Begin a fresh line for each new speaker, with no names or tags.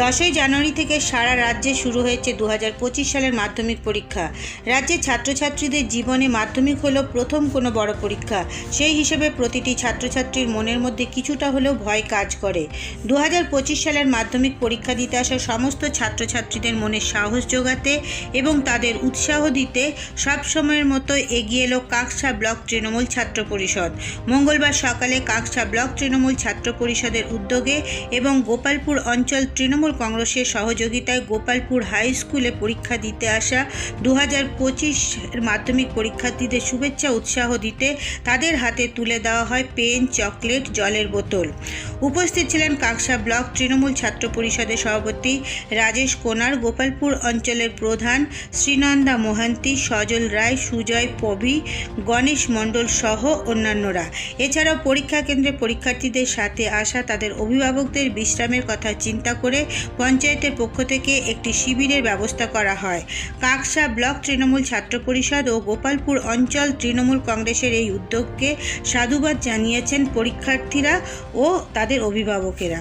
দশই জানুয়ারি থেকে সারা রাজ্যে শুরু হয়েছে দু হাজার পঁচিশ সালের মাধ্যমিক পরীক্ষা। রাজ্যে ছাত্রছাত্রীদের জীবনে মাধ্যমিক হলো প্রথম কোনো বড় পরীক্ষা। সেই হিসেবে প্রতিটি ছাত্রছাত্রীর মনের মধ্যে কিছুটা হলেও ভয় কাজ করে। দু হাজার পঁচিশ সালের মাধ্যমিক পরীক্ষা দিতে আসা সমস্ত ছাত্রছাত্রীদের মনে সাহস যোগাতে এবং তাদের উৎসাহ দিতে সব সময়ের মতো এগিয়ে এলো কাকসা ব্লক তৃণমূল ছাত্র পরিষদ। মঙ্গলবার সকালে কাকসা ব্লক তৃণমূল ছাত্র পরিষদের উদ্যোগে এবং গোপালপুর অঞ্চল তৃণমূল কংগ্রেসের সহযোগিতায় গোপালপুর হাই স্কুলে পরীক্ষা দিতে আসা দু হাজার পঁচিশ মাধ্যমিক পরীক্ষার্থীদের শুভেচ্ছা, উৎসাহ দিতে তাদের হাতে তুলে দেওয়া হয় পেন, চকলেট, জলের বোতল। উপস্থিত ছিলেন কাকসা ব্লক তৃণমূল ছাত্র পরিষদের সভাপতি রাজেশ কোনার, গোপালপুর অঞ্চলের প্রধান শ্রীনন্দা মোহান্তি, সজল রায়, সুজয় পবি গণেশ মণ্ডল সহ অন্যান্যরা। এছাড়াও পরীক্ষা কেন্দ্রে পরীক্ষার্থীদের সাথে আসা তাদের অভিভাবকদের বিশ্রামের কথা চিন্তা করে পঞ্চায়েতের পক্ষ থেকে একটি শিবিরের ব্যবস্থা করা হয়। কাকসা ব্লক তৃণমূল ছাত্র পরিষদ ও গোপালপুর অঞ্চল তৃণমূল কংগ্রেসের এই উদ্যোগকে সাধুবাদ জানিয়েছেন পরীক্ষার্থীরা ও তাদের অভিভাবকেরা।